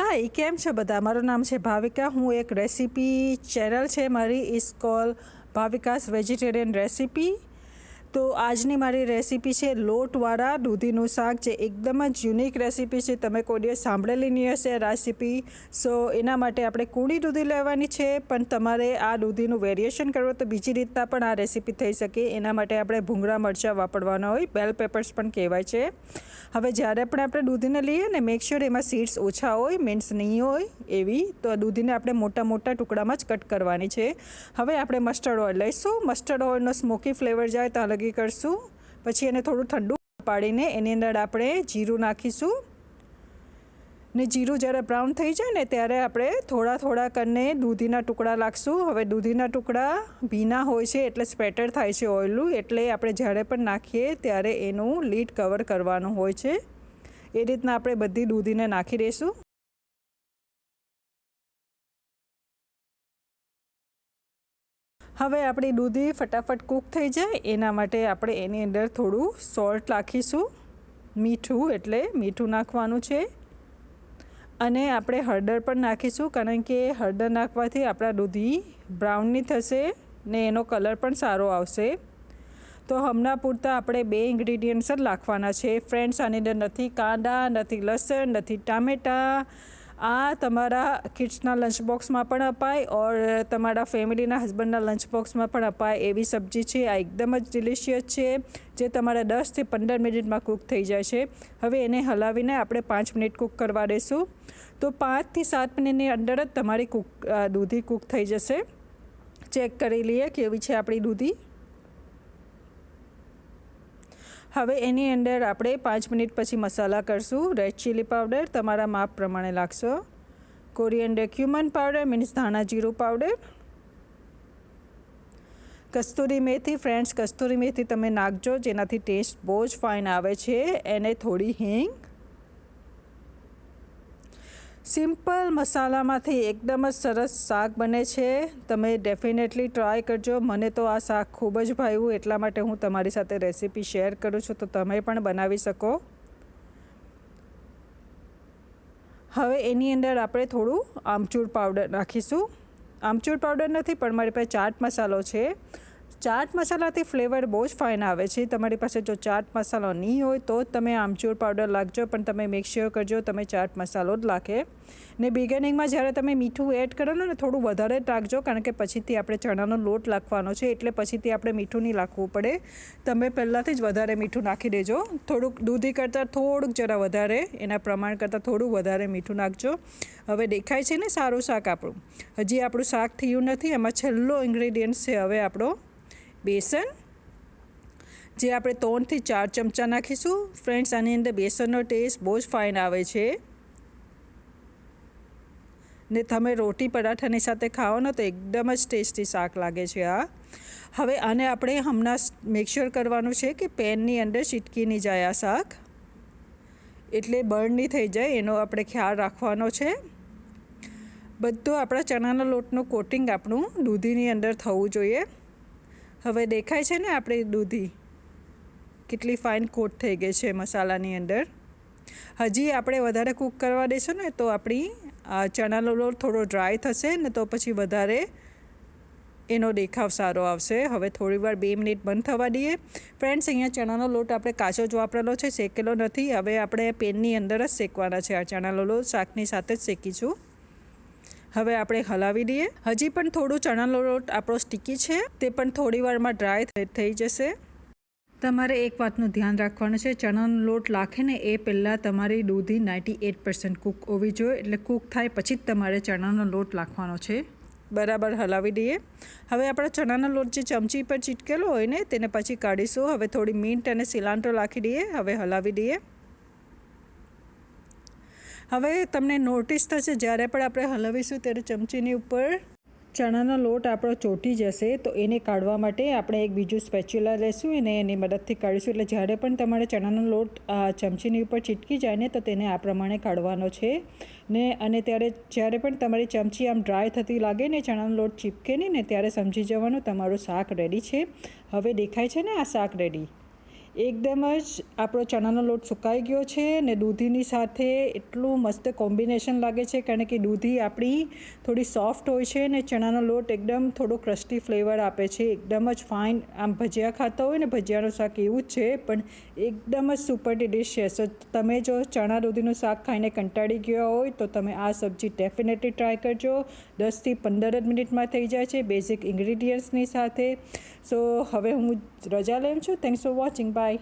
હાય કેમ છો બધા? મારું નામ છે ભાવિકા. હું એક રેસીપી ચેનલ છે મારી. Is call Bhavikas vegetarian recipe. તો આજની મારી રેસીપી છે લોટવાળા દૂધીનું શાક જે એકદમ જ યુનિક રેસીપી છે. તમે કોઈ સાંભળેલી નહીં હશે રેસીપી. સો, એના માટે આપણે કૂણી દૂધી લેવાની છે, પણ તમારે આ દૂધીનું વેરિએશન કરવું તો બીજી રીતના પણ આ રેસીપી થઈ શકે. એના માટે આપણે ભૂંગળા મરચાં વાપરવાના હોય. બેલ પેપર્સ પણ કહેવાય છે. હવે જ્યારે પણ આપણે દૂધીને લઈએ ને મેક શ્યોર એમાં સીડ્સ ઓછા હોય મીન્સ નહીં હોય એવી, તો આ દૂધીને આપણે મોટા મોટા ટુકડામાં જ કટ કરવાની છે. હવે આપણે મસ્ટર્ડ ઓઇલ લઈશું. મસ્ટર્ડ ઓઇલનો સ્મોકી ફ્લેવર જાય ત્યાં લગી કરશું. પછી એને થોડું ઠંડુ પાડીને એની અંદર આપણે જીરું નાખીશું. ને જીરું જ્યારે બ્રાઉન થઈ જાય ને ત્યારે આપણે થોડા થોડા કરીને દૂધીના ટુકડા લાગશું. હવે દૂધીના ટુકડા ભીના હોય છે એટલે સ્પેટર થાય છે ઓઇલનું એટલે આપણે જ્યારે પણ નાખીએ ત્યારે એનું લીડ કવર કરવાનું હોય છે. એ રીતના આપણે બધી દૂધીને નાખી દઈશું. હવે આપણી દૂધી ફટાફટ કૂક થઈ જાય. એના માટે આપણે એની અંદર થોડું સોલ્ટ નાખીશું. મીઠું, એટલે મીઠું નાખવાનું છે. અને આપણે હળદર પણ નાખીશું, કારણ કે હળદર નાખવાથી આપણા દૂધી બ્રાઉનની થશે ને એનો કલર પણ સારો આવશે. તો હમણાં પૂરતા આપણે બે ઇન્ગ્રીડિયન્ટ્સ જ નાખવાના છે. ફ્રેન્ડ્સ, આની અંદર નથી કાંદા, નથી લસણ, નથી ટામેટાં આ તમારા કિડ્સના લંચ બોક્સમાં પણ અપાય ઓર તમારા ફેમિલીના હસબન્ડના લંચ બોક્સમાં પણ અપાય એવી સબ્જી છે. આ એકદમ જ ડિલિશિયસ છે, જે તમારા દસથી પંદર મિનિટમાં કૂક થઈ જાય છે. હવે એને હલાવીને આપણે પાંચ મિનિટ કૂક કરવા દઈશું તો પાંચથી સાત મિનિટની અંદર જ તમારી કૂક દૂધી કૂક થઈ જશે. ચેક કરી લઈએ કેવી છે આપણી દૂધી. હવે એની અંદર આપણે પાંચ મિનિટ પછી મસાલા કરશું. રેડ ચીલી પાવડર તમારા માપ પ્રમાણે લાગશો. કોરિયન્ડર ક્યુમન પાવડર મીન્સ ધાણા જીરું પાવડર કસ્તુરી મેથી ફ્રેન્ડ્સ કસ્તુરી મેથી તમે નાખજો, જેનાથી ટેસ્ટ બહુ જ ફાઇન આવે છે. એને થોડી હિંગ સિમ્પલ મસાલામાંથી એકદમ જ સરસ શાક બને છે. તમે ડેફિનેટલી ટ્રાય કરજો. મને તો આ શાક ખૂબ જ ભાવ્યું, એટલા માટે હું તમારી સાથે રેસીપી શેર કરું છું. તો તમે પણ બનાવી શકો. હવે એની અંદર આપણે થોડું આમચૂર પાવડર નાખીશું. આમચૂર પાવડર નથી, પણ મારી પાસે ચાટ મસાલો છે. ચાટ મસાલાથી ફ્લેવર બહુ જ ફાઇન આવે છે. તમારી પાસે જો ચાટ મસાલો નહીં હોય તો તમે આમચૂર પાવડર લાગજો, પણ તમે મેક કરજો તમે ચાટ મસાલો જ લાગે ને બિગેનિંગમાં જ્યારે તમે મીઠું એડ કરો ને થોડું વધારે જ રાખજો, કારણ કે પછીથી આપણે ચણાનો લોટ નાખવાનો છે, એટલે પછીથી આપણે મીઠું નહીં નાખવું પડે. તમે પહેલાંથી જ વધારે મીઠું નાખી દેજો. થોડુંક દૂધી કરતાં થોડુંક જરા વધારે, એના પ્રમાણ કરતાં થોડું વધારે મીઠું નાખજો. હવે દેખાય છે ને સારું શાક આપણું. હજી આપણું શાક થયું નથી, એમાં છેલ્લો ઇન્ગ્રીડિયન્ટ છે હવે આપણો બેસન, જે આપણે ત્રણથી ચાર ચમચા નાખીશું. ફ્રેન્ડ્સ આની અંદર બેસનનો ટેસ્ટ બહુ જ ફાઇન આવે છે. ને તમે રોટી પરાઠાની સાથે ખાઓ ને તો એકદમ જ ટેસ્ટી શાક લાગે છે આ. હવે આને આપણે હમણાં મેકશ્યોર કરવાનું છે કે પેનની અંદર ચીટકી નહીં જાય આ શાક. એટલે બર્ન નહીં થઈ જાય, એનો આપણે ખ્યાલ રાખવાનો છે. બધું આપણા ચણાના લોટનું કોટિંગ આપણું દૂધીની અંદર થવું જોઈએ. હવે દેખાય છે ને આપણી દૂધી? કેટલી ફાઇન કોટ થઈ ગઈ છે મસાલાની અંદર. હજી આપણે વધારે કૂક કરવા દઈશું ને તો આપણી ચણાનો લોટ થોડો ડ્રાય થશે ને તો પછી વધારે એનો દેખાવ સારો આવશે. હવે થોડીવાર બે મિનિટ બંધ થવા દઈએ. ફ્રેન્ડ્સ અહીંયા ચણાનો લોટ આપણે કાચો જ વાપરેલો છે, શેકેલો નથી. હવે આપણે પેનની અંદર જ શેકવાના છે. આ ચણાનો લોટ શાકની સાથે જ શેકીશું. હવે આપણે હલાવી દઈએ. હજી પણ થોડું ચણાનો લોટ આપણો સ્ટીકી છે. તે પણ થોડી વારમાં ડ્રાય થઈ જશે. તમારે એક વાતનું ધ્યાન રાખવાનું છે. ચણાનો લોટ લાખે ને એ પહેલાં તમારી દૂધી નાઇન્ટી એટ પર્સન્ટ કૂક હોવી જોઈએ. એટલે કૂક થાય પછી જ તમારે ચણાનો લોટ નાખવાનો છે. બરાબર હલાવી દઈએ. હવે આપણા ચણાનો લોટ જે ચમચી પર ચીટકેલો હોય ને, તેને પછી કાઢીશું. હવે થોડી મીન્ટ અને સિલાન્ટો નાખી દઈએ. હવે હલાવી દઈએ. હવે તમને નોટિસ થશે, જ્યારે પણ આપણે હલાવીશું ત્યારે ચમચીની ઉપર ચણાનો લોટ આપણો ચોટી જશે, તો એને કાઢવા માટે આપણે એક બીજું સ્પેચ્યુલા લેશું અને એની મદદથી કાઢીશું. એટલે જ્યારે પણ તમારે ચણાનો લોટ ચમચીની ઉપર ચીટકી જાય ને, તો તેને આ પ્રમાણે કાઢવાનો છે. ને, અને ત્યારે જ્યારે પણ તમારી ચમચી આમ ડ્રાય થતી લાગે ને, ચણાનો લોટ ચીપકે નહીં ને, ત્યારે સમજી જવાનું, તમારું શાક રેડી છે. હવે દેખાય છે ને આ શાક રેડી એકદમ જ આપણો ચણાનો લોટ સુકાઈ ગયો છે ને દૂધીની સાથે એટલું મસ્ત કોમ્બિનેશન લાગે છે કારણ કે દૂધી આપણી થોડી સોફ્ટ હોય છે ને ચણાનો લોટ એકદમ થોડો ક્રસ્ટી ફ્લેવર આપે છે, એકદમ જ ફાઇન. આમ ભજીયા ખાતા હોય ને ભજીયાનું શાક એવું જ છે, પણ એકદમ જ સુપર ડિશ છે. સો તમે જો ચણા દૂધીનું શાક ખાઈને કંટાળી ગયા હોય તો તમે આ સબ્જી ડેફિનેટલી ટ્રાય કરજો. દસથી પંદર જ મિનિટમાં થઈ જાય છે બેઝિક ઇન્ગ્રીડિયન્ટ્સની સાથે. સો હવે હું રજા લઉં છું. Thanks for watching bye